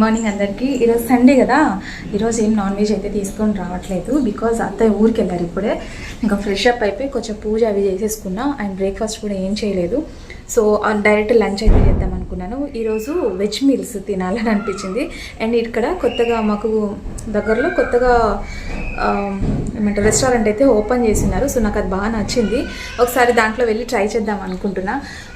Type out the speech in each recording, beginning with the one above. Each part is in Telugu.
గుడ్ మార్నింగ్ అందరికీ. ఈరోజు సండే కదా. ఈరోజు ఏం నాన్ వెజ్ అయితే తీసుకొని రావట్లేదు బికాజ్ అత్తయ్య ఊరికి వెళ్ళారు ఇప్పుడే. ఇంకా ఫ్రెష్ అప్ అయిపోయి కొంచెం పూజ అవి చేసేసుకున్నా అండ్ బ్రేక్ఫాస్ట్ కూడా ఏం చేయలేదు. సో డైరెక్ట్ లంచ్ అయితే చేద్దాం అనుకున్నాను. ఈరోజు వెజ్ మీల్స్ తినాలని అనిపించింది. అండ్ ఇక్కడ కొత్తగా మాకు దగ్గరలో కొత్తగా ఏమంటారు రెస్టారెంట్ అయితే ఓపెన్ చేసినారు. సో నాకు అది బాగా నచ్చింది. ఒకసారి దాంట్లో వెళ్ళి ట్రై చేద్దాం అనుకుంటున్నా.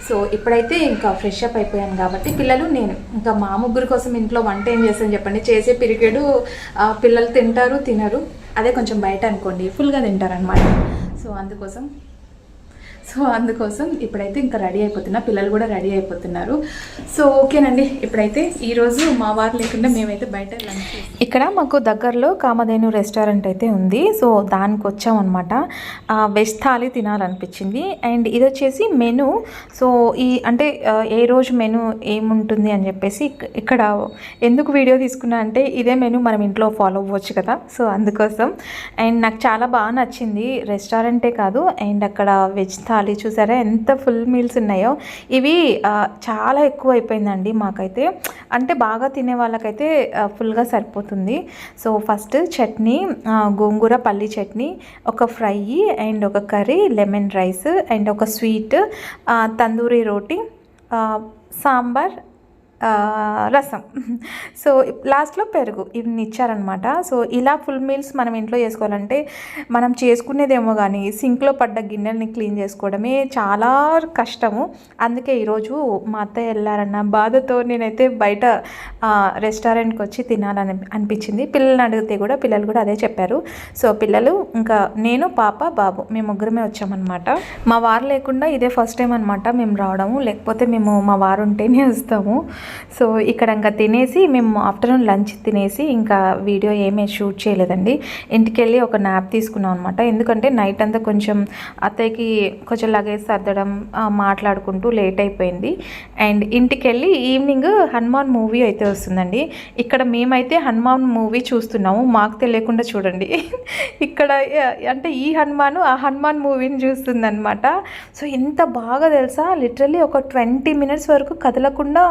సో ఇప్పుడైతే ఇంకా ఫ్రెష్ అప్ అయిపోయాను కాబట్టి పిల్లలు నేను. ఇంకా మా ముగ్గురు కోసం ఇంట్లో వంట ఏం చేస్తాను చెప్పండి. చేసే పిరికెడు పిల్లలు తింటారు తినరు. అదే కొంచెం బయట అనుకోండి ఫుల్గా తింటారు అనమాట సో అందుకోసం సో అందుకోసం ఇప్పుడైతే ఇంకా రెడీ అయిపోతున్నా. పిల్లలు కూడా రెడీ అయిపోతున్నారు. సో ఓకేనండి. ఇప్పుడైతే ఈరోజు మా వారు లేకుండా మేమైతే బయట ఇక్కడ మాకు దగ్గరలో కామధేను రెస్టారెంట్ అయితే ఉంది. సో దానికి వచ్చామన్నమాట వెజ్ థాలీ తినాలనిపించింది. అండ్ ఇది వచ్చేసి మెను. సో ఈ అంటే ఏ రోజు మెను ఏముంటుంది అని చెప్పేసి ఇక్కడ ఎందుకు వీడియో తీసుకున్నా అంటే ఇదే మెను మనం ఇంట్లో ఫాలో అవ్వచ్చు కదా. సో అందుకోసం. అండ్ నాకు చాలా బాగా నచ్చింది. రెస్టారెంటే కాదు. అండ్ అక్కడ వెజ్ థాలీ చూసారా? ఎంత ఫుల్ మీల్స్ ఉన్నాయో. ఇవి చాలా ఎక్కువ అయిపోయిందండి మాకైతే. అంటే బాగా తినే వాళ్ళకైతే ఫుల్గా సరిపోతుంది. సో ఫస్ట్ చట్నీ గోంగూర పల్లి చట్నీ ఒక ఫ్రై అండ్ ఒక కర్రీ లెమన్ రైస్ అండ్ ఒక స్వీట్ తందూరి రోటీ సాంబార్ రసం. సో లాస్ట్లో పెరుగు ఇవన్నీ ఇచ్చారనమాట. సో ఇలా ఫుల్ మీల్స్ మనం ఇంట్లో చేసుకోవాలంటే మనం చేసుకునేదేమో కానీ సింక్లో పడ్డ గిన్నెల్ని క్లీన్ చేసుకోవడమే చాలా కష్టము. అందుకే ఈరోజు మా అత్తయ్య వెళ్ళారన్న బాధతో నేనైతే బయట రెస్టారెంట్కి వచ్చి తినాలని అనిపించింది. పిల్లల్ని అడిగితే కూడా పిల్లలు కూడా అదే చెప్పారు. సో పిల్లలు ఇంకా నేను పాప బాబు మేము ముగ్గురమే వచ్చామన్నమాట. మా వారు లేకుండా ఇదే ఫస్ట్ టైం అనమాట మేము రావడము. లేకపోతే మేము మా వారు ఉంటేనే వస్తాము. సో ఇక్కడ ఇంకా తినేసి మేము ఆఫ్టర్నూన్ లంచ్ తినేసి ఇంకా వీడియో ఏమీ షూట్ చేయలేదండి. ఇంటికి వెళ్ళి ఒక నాప్ తీసుకున్నాం అనమాట ఎందుకంటే నైట్ అంతా కొంచెం అత్తయ్యకి కొంచెం లగేజ్ సర్దడం మాట్లాడుకుంటూ లేట్ అయిపోయింది. అండ్ ఇంటికి వెళ్ళి ఈవినింగ్ హనుమాన్ మూవీ అయితే వస్తుందండి. ఇక్కడ మేమైతే హనుమాన్ మూవీ చూస్తున్నాము. మాకు తెలియకుండా చూడండి. ఇక్కడ అంటే ఈ హనుమాను ఆ హనుమాన్ మూవీని చూస్తుందనమాట సో ఎంత బాగా తెలుసా? లిటరలీ ఒక ట్వంటీ మినిట్స్ వరకు కదలకుండా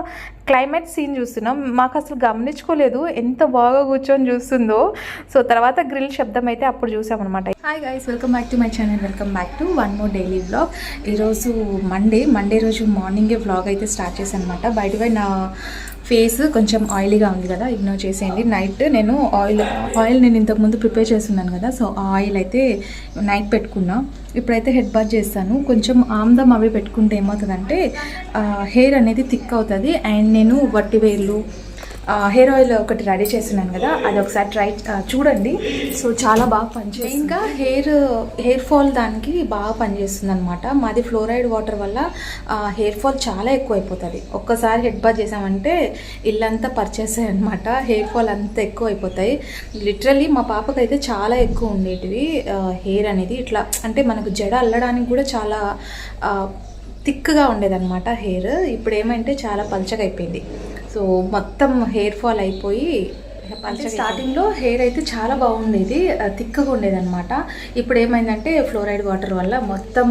క్లైమేట్ సీన్ చూస్తున్నాం. మాకు అసలు గమనించుకోలేదు ఎంత బాగా కూర్చొని చూస్తుందో. సో తర్వాత గ్రిల్ శబ్దం అయితే అప్పుడు చూసామన్నమాట. Hi guys welcome back to my channel welcome back to one more daily vlog ఈరోజు మండే మండే రోజు మార్నింగే వ్లాగ్ అయితే స్టార్ట్ చేశాను అనమాట బయట నా ఫేస్ కొంచెం ఆయిలీగా ఉంది కదా ఇగ్నోర్ చేసేయండి. నైట్ నేను ఆయిల్ ఆయిల్ నేను ఇంతకుముందు ప్రిపేర్ చేస్తున్నాను కదా సో ఆ ఆయిల్ అయితే నైట్ పెట్టుకున్నా. ఇప్పుడైతే హెడ్ బాత్ చేస్తాను. కొంచెం ఆమ్దం అవి పెట్టుకుంటే ఏమవుతుందంటే హెయిర్ అనేది థిక్ అవుతుంది. అండ్ నేను వట్టి వేర్లు హెయిర్ ఆయిల్ ఒకటి రెడీ చేస్తున్నాను కదా అది ఒకసారి ట్రై చూడండి. సో చాలా బాగా పనిచేస్తుంది. ఇంకా హెయిర్ హెయిర్ ఫాల్ దానికి బాగా పనిచేస్తుంది అనమాట మాది ఫ్లోరైడ్ వాటర్ వల్ల హెయిర్ ఫాల్ చాలా ఎక్కువ అయిపోతుంది ఒక్కసారి హెడ్ బాత్ చేసామంటే ఇల్లంతా పర్చేసాయి అనమాట హెయిర్ ఫాల్ అంతా ఎక్కువ అయిపోతాయి లిటరలీ మా పాపకైతే చాలా ఎక్కువ ఉండేటివి హెయిర్ అనేది. ఇట్లా అంటే మనకు జడ అల్లడానికి కూడా చాలా థిక్గా ఉండేదన్నమాట హెయిర్. ఇప్పుడు ఏమంటే చాలా పల్చగా అయిపోయింది. సో మొత్తం హెయిర్ ఫాల్ అయిపోయి అంటే స్టార్టింగ్లో హెయిర్ అయితే చాలా బాగుండేది ఆ, థిక్గా ఉండేదన్నమాట. ఇప్పుడు ఏమైందంటే ఫ్లోరైడ్ వాటర్ వల్ల మొత్తం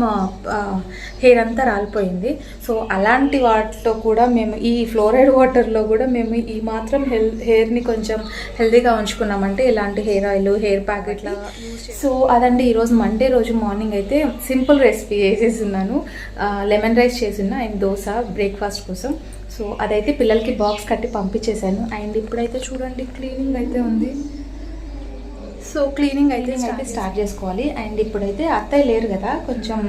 హెయిర్ అంతా రాలిపోయింది. సో అలాంటి వాటిలో కూడా మేము ఈ ఫ్లోరైడ్ వాటర్లో కూడా మేము ఈ మాత్రం హెల్ హెయిర్ని కొంచెం హెల్తీగా ఉంచుకున్నామంటే ఇలాంటి హెయిర్ ఆయిల్ హెయిర్ ప్యాకెట్లా. సో అదండి ఈరోజు మండే రోజు మార్నింగ్ అయితే సింపుల్ రెసిపీ చేసేస్తున్నాను లెమన్ రైస్ చేసిన అండ్ దోశ బ్రేక్ఫాస్ట్ కోసం. సో అదైతే పిల్లలకి బాక్స్ కట్టి పంపించేశాను. అండ్ ఇప్పుడైతే చూడండి క్లీనింగ్ అయితే ఉంది. సో క్లీనింగ్ అయితే అయితే స్టార్ట్ చేసుకోవాలి. అండ్ ఇప్పుడైతే అత్తయ్య లేరు కదా కొంచెం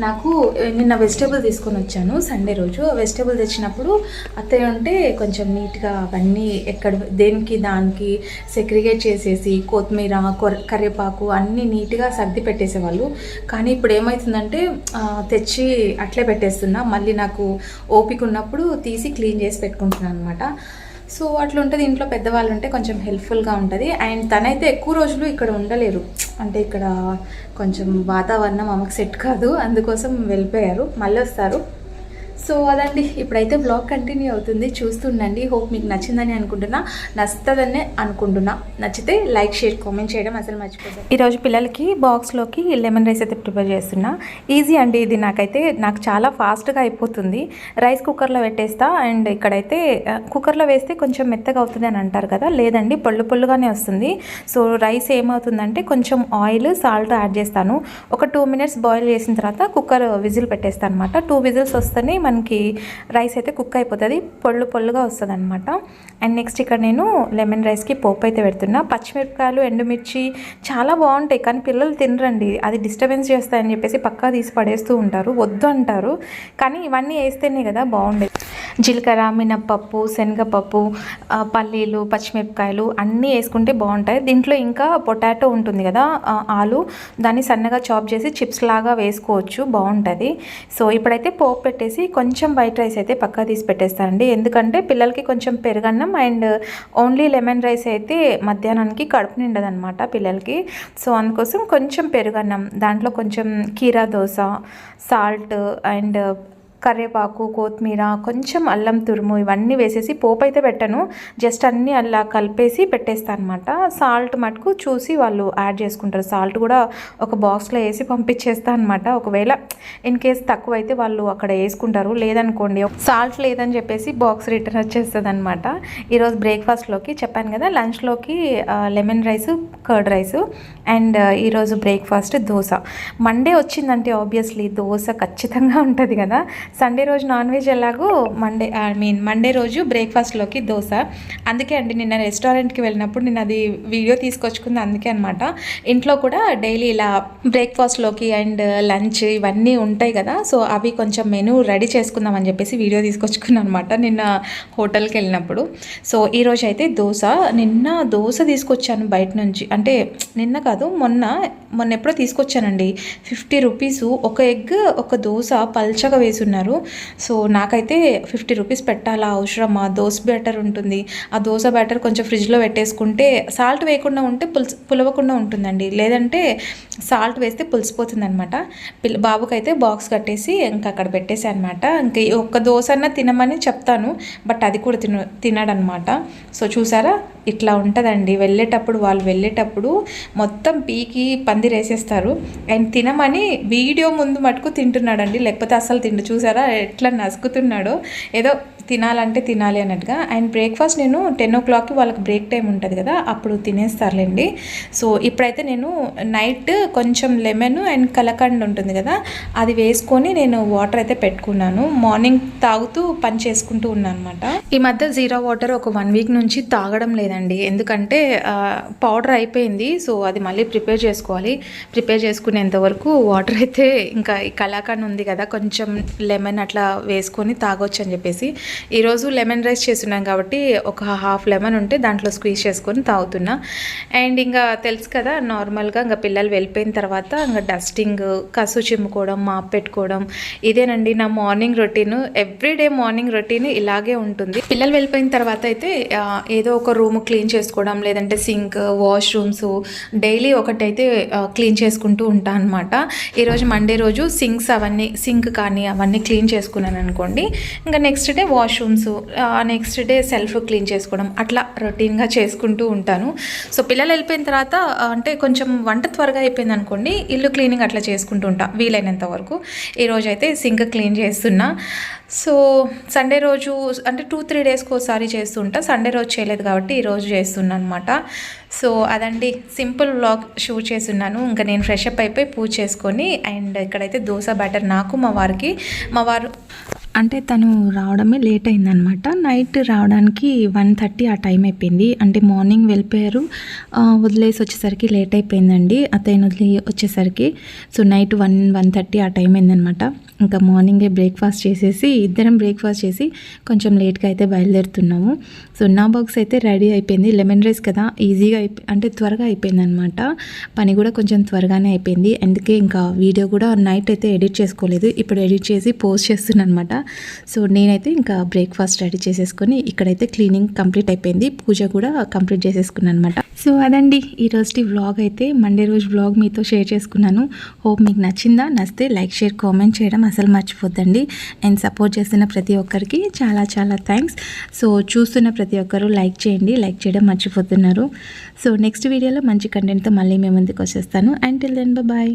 నాకు నిన్న వెజిటేబుల్ తీసుకొని వచ్చాను సండే రోజు. వెజిటేబుల్ తెచ్చినప్పుడు అత్తయ్య ఉంటే కొంచెం నీట్గా అవన్నీ ఎక్కడ దేనికి దానికి సెగ్రిగేట్ చేసేసి కొత్తిమీర కొర- కరివేపాకు అన్నీ నీట్గా సర్ది పెట్టేసేవాళ్ళు. కానీ ఇప్పుడు ఏమవుతుందంటే తెచ్చి అట్లే పెట్టేస్తున్నా. మళ్ళీ నాకు ఓపిక ఉన్నప్పుడు తీసి క్లీన్ చేసి పెట్టుకుంటున్నాను అనమాట సో అట్లా ఉంటుంది. ఇంట్లో పెద్దవాళ్ళు ఉంటే కొంచెం హెల్ప్ఫుల్గా ఉంటుంది. అండ్ తనైతే ఎక్కువ రోజులు ఇక్కడ ఉండలేరు. అంటే ఇక్కడ కొంచెం వాతావరణం ఆమెకు సెట్ కాదు. అందుకోసం వెళ్ళిపోయారు. మళ్ళీ వస్తారు సో అదండి. ఇప్పుడైతే బ్లాగ్ కంటిన్యూ అవుతుంది. చూస్తుండండి. హోప్ మీకు నచ్చిందని అనుకుంటున్నా. నచ్చుతుందని అనుకుంటున్నా. నచ్చితే లైక్ షేర్ కామెంట్ చేయడం అసలు మర్చిపోతుంది ఈరోజు పిల్లలకి బాక్స్లోకి లెమన్ రైస్ అయితే ప్రిపేర్ చేస్తున్నా. ఈజీ అండి ఇది. నాకైతే నాకు చాలా ఫాస్ట్గా అయిపోతుంది. రైస్ కుక్కర్లో పెట్టేస్తా. అండ్ ఇక్కడైతే కుక్కర్లో వేస్తే కొంచెం మెత్తగా అవుతుంది అని అంటారు కదా. లేదండి. పొళ్ళు పొళ్ళుగానే వస్తుంది. సో రైస్ ఏమవుతుందంటే కొంచెం ఆయిల్ సాల్ట్ యాడ్ చేస్తాను. ఒక టూ మినిట్స్ బాయిల్ చేసిన తర్వాత కుక్కర్ విజిల్ పెట్టేస్తాను అనమాట టూ విజిల్స్ వస్తేనే మనకి రైస్ అయితే కుక్ అయిపోతుంది. పొళ్ళు పొళ్ళుగా వస్తుంది అనమాట అండ్ నెక్స్ట్ ఇక్కడ నేను లెమన్ రైస్కి పోపు అయితే పెడుతున్నా. పచ్చిమిరపకాయలు ఎండుమిర్చి చాలా బాగుంటాయి కానీ పిల్లలు తినరండి. అది డిస్టర్బెన్స్ చేస్తాయని చెప్పేసి పక్కా తీసి పడేస్తూ ఉంటారు. వద్దు అంటారు. కానీ ఇవన్నీ వేస్తేనే కదా బాగుండేది. జీలకర్ర మినప్పప్పు శనగపప్పు పల్లీలు పచ్చిమిరపకాయలు అన్నీ వేసుకుంటే బాగుంటాయి. దీంట్లో ఇంకా పొటాటో ఉంటుంది కదా ఆలు దాన్ని సన్నగా చాప్ చేసి చిప్స్ లాగా వేసుకోవచ్చు బాగుంటుంది. సో ఇప్పుడైతే పోపు పెట్టేసి కొంచెం వైట్ రైస్ అయితే పక్కా తీసి పెట్టేస్తానండి. ఎందుకంటే పిల్లలకి కొంచెం పెరుగన్నం అండ్ ఓన్లీ లెమన్ రైస్ అయితే మధ్యాహ్నానికి కడుపు నిండదనమాట పిల్లలకి. సో అందుకోసం కొంచెం పెరుగన్నం దాంట్లో కొంచెం కీరా దోశ సాల్ట్ అండ్ కరివేపాకు కొత్తిమీర కొంచెం అల్లం తురుము ఇవన్నీ వేసేసి పోపు అయితే పెట్టను. జస్ట్ అన్నీ అలా కలిపేసి పెట్టేస్తాను అనమాట సాల్ట్ మటుకు చూసి వాళ్ళు యాడ్ చేసుకుంటారు. సాల్ట్ కూడా ఒక బాక్స్లో వేసి పంపించేస్తాను అనమాట ఒకవేళ ఇన్ కేస్ తక్కువ అయితే వాళ్ళు అక్కడ వేసుకుంటారు. లేదనుకోండి సాల్ట్ లేదని చెప్పేసి బాక్స్ రిటర్న్ వచ్చేస్తుంది అనమాట ఈరోజు బ్రేక్ఫాస్ట్లోకి చెప్పాను కదా లంచ్లోకి lemon rice curd rice and ఈరోజు బ్రేక్ఫాస్ట్ దోశ. మండే వచ్చిందంటే ఆబ్వియస్లీ దోశ ఖచ్చితంగా ఉంటుంది కదా. సండే రోజు నాన్ వెజ్ ఎలాగో మండే ఐ మీన్ మండే రోజు బ్రేక్ఫాస్ట్లోకి దోశ. అందుకే అండి నిన్న రెస్టారెంట్కి వెళ్ళినప్పుడు నేను అది వీడియో తీసుకొచ్చుకుంది అందుకే అనమాట ఇంట్లో కూడా డైలీ ఇలా బ్రేక్ఫాస్ట్లోకి అండ్ లంచ్ ఇవన్నీ ఉంటాయి కదా సో అవి కొంచెం మెనూ రెడీ చేసుకుందాం అని చెప్పేసి వీడియో తీసుకొచ్చుకున్నాను అనమాట నిన్న హోటల్కి వెళ్ళినప్పుడు. సో ఈరోజు అయితే దోశ. నిన్న దోశ తీసుకొచ్చాను బయట నుంచి. అంటే నిన్న కాదు మొన్న మొన్న ఎప్పుడో తీసుకొచ్చానండి. ఫిఫ్టీ రూపీస్ ఒక ఎగ్ ఒక దోశ పల్చగా వేసున్నారు. సో నాకైతే ఫిఫ్టీ రూపీస్ పెట్టాలా? అవసరమా? దోశ బ్యాటర్ ఉంటుంది. ఆ దోశ బ్యాటర్ కొంచెం ఫ్రిడ్జ్లో పెట్టేసుకుంటే సాల్ట్ వేయకుండా ఉంటే పులుసు పులవకుండా ఉంటుందండి. లేదంటే సాల్ట్ వేస్తే పులిసిపోతుంది అనమాట పిల్ల బాబుకైతే బాక్స్ కట్టేసి ఇంకా అక్కడ పెట్టేసి అనమాట ఇంకా ఒక్క దోశ అన్న తినమని చెప్తాను. బట్ అది కూడా తిన తినడనమాట సో చూసారా? ఇట్లా ఉంటుందండి. వెళ్ళేటప్పుడు వాళ్ళు వెళ్ళేటప్పుడు మొత్తం పీకి పందిరేసేస్తారు. అండ్ తినమని వీడియో ముందు మటుకు తింటున్నాడండి. లేకపోతే అసలు తిండు. చూసారు? ఎట్లా నసుకుతున్నాడో? ఏదో తినాలంటే తినాలి అన్నట్టుగా. అండ్ బ్రేక్ఫాస్ట్ నేను టెన్ ఓ క్లాక్కి వాళ్ళకి బ్రేక్ టైం ఉంటుంది కదా అప్పుడు తినేస్తారులేండి. సో ఇప్పుడైతే నేను నైట్ కొంచెం లెమన్ అండ్ కలకండ్ ఉంటుంది కదా అది వేసుకొని నేను వాటర్ అయితే పెట్టుకున్నాను. మార్నింగ్ తాగుతూ పని చేసుకుంటూ ఉన్నాను అనమాట ఈ మధ్య జీరా వాటర్ ఒక వన్ వీక్ నుంచి తాగడం లేదండి. ఎందుకంటే పౌడర్ అయిపోయింది. సో అది మళ్ళీ ప్రిపేర్ చేసుకోవాలి. ప్రిపేర్ చేసుకునేంత వరకు వాటర్ అయితే ఇంకా ఈ కలాకండ్ ఉంది కదా కొంచెం లెమన్ అట్లా వేసుకొని తాగొచ్చు అని చెప్పేసి. ఈరోజు లెమన్ రైస్ చేస్తున్నాం కాబట్టి ఒక హాఫ్ లెమన్ ఉంటే దాంట్లో స్క్వీజ్ చేసుకొని తాగుతున్నా. అండ్ ఇంకా తెలుసు కదా నార్మల్గా ఇంకా పిల్లలు వెళ్ళిపోయిన తర్వాత ఇంకా డస్టింగ్ కసు చిమ్ముకోవడం మాప్ పెట్టుకోవడం ఇదేనండి నా morning routine. Everyday morning routine ఇలాగే ఉంటుంది. పిల్లలు వెళ్ళిపోయిన తర్వాత అయితే ఏదో ఒక రూమ్ క్లీన్ చేసుకోవడం లేదంటే సింక్ వాష్రూమ్స్ డైలీ ఒకటైతే క్లీన్ చేసుకుంటూ ఉంటాను అనమాట ఈరోజు మండే రోజు సింక్స్ అవన్నీ సింక్ కానీ అవన్నీ క్లీన్ చేసుకున్నాను అనుకోండి. ఇంకా next day washrooms next day self clean చేసుకోవడం అట్లా రొటీన్గా చేసుకుంటూ ఉంటాను. సో పిల్లలు వెళ్ళిపోయిన తర్వాత అంటే కొంచెం వంట త్వరగా అయిపోయింది అనుకోండి ఇల్లు క్లీనింగ్ అట్లా చేసుకుంటూ ఉంటా వీలైనంత వరకు. ఈరోజు అయితే సింక్ క్లీన్ చేస్తున్నా. సో సండే రోజు అంటే టూ త్రీ డేస్కి ఒకసారి చేస్తుంటా. సండే రోజు చేయలేదు కాబట్టి ఈరోజు చేస్తున్నాను అనమాట సో అదండి. సింపుల్ వ్లాగ్ షూట్ చేస్తున్నాను. ఇంకా నేను ఫ్రెష్ అప్ అయిపోయి పూజ చేసుకొని అండ్ ఇక్కడైతే దోశ బ్యాటర్ నాకు మా వారికి. మా వారు అంటే తను రావడమే లేట్ అయిందనమాట నైట్ రావడానికి వన్ థర్టీ ఆ టైం అయిపోయింది. అంటే మార్నింగ్ వెళ్ళిపోయారు. వదిలేసి వచ్చేసరికి లేట్ అయిపోయిందండి. అతను వదిలి వచ్చేసరికి. So night one one thirty ఆ టైం అయిందనమాట ఇంకా మార్నింగే బ్రేక్ఫాస్ట్ చేసేసి ఇద్దరం బ్రేక్ఫాస్ట్ చేసి కొంచెం లేట్గా అయితే బయలుదేరుతున్నాము. సో నా బాక్స్ అయితే రెడీ అయిపోయింది. లెమన్ రైస్ కదా ఈజీగా అయిపో అంటే త్వరగా అయిపోయింది అనమాట పని కూడా కొంచెం త్వరగానే అయిపోయింది. అందుకే ఇంకా వీడియో కూడా నైట్ అయితే ఎడిట్ చేసుకోలేదు. ఇప్పుడు ఎడిట్ చేసి పోస్ట్ చేస్తున్నాను అనమాట సో నేనైతే ఇంకా బ్రేక్ఫాస్ట్ రెడీ చేసేసుకొని ఇక్కడైతే క్లీనింగ్ కంప్లీట్ అయిపోయింది. పూజ కూడా కంప్లీట్ చేసేసుకున్నాను అనమాట సో అదండి ఈ రోజు వ్లాగ్ అయితే. మండే రోజు వ్లాగ్ మీతో షేర్ చేసుకున్నాను. హోప్ మీకు నచ్చిందా? నచ్చితే లైక్ షేర్ కామెంట్ చేయడం అసలు మర్చిపోద్దండి. అండ్ సపోర్ట్ చేస్తున్న ప్రతి ఒక్కరికి చాలా చాలా థ్యాంక్స్ సో చూస్తున్న ప్రతి ఒక్కరు లైక్ చేయండి. లైక్ చేయడం మర్చిపోతున్నారు. సో నెక్స్ట్ వీడియోలో మంచి కంటెంట్తో మళ్ళీ మేము ముందుకు వచ్చేస్తాను. And till then bye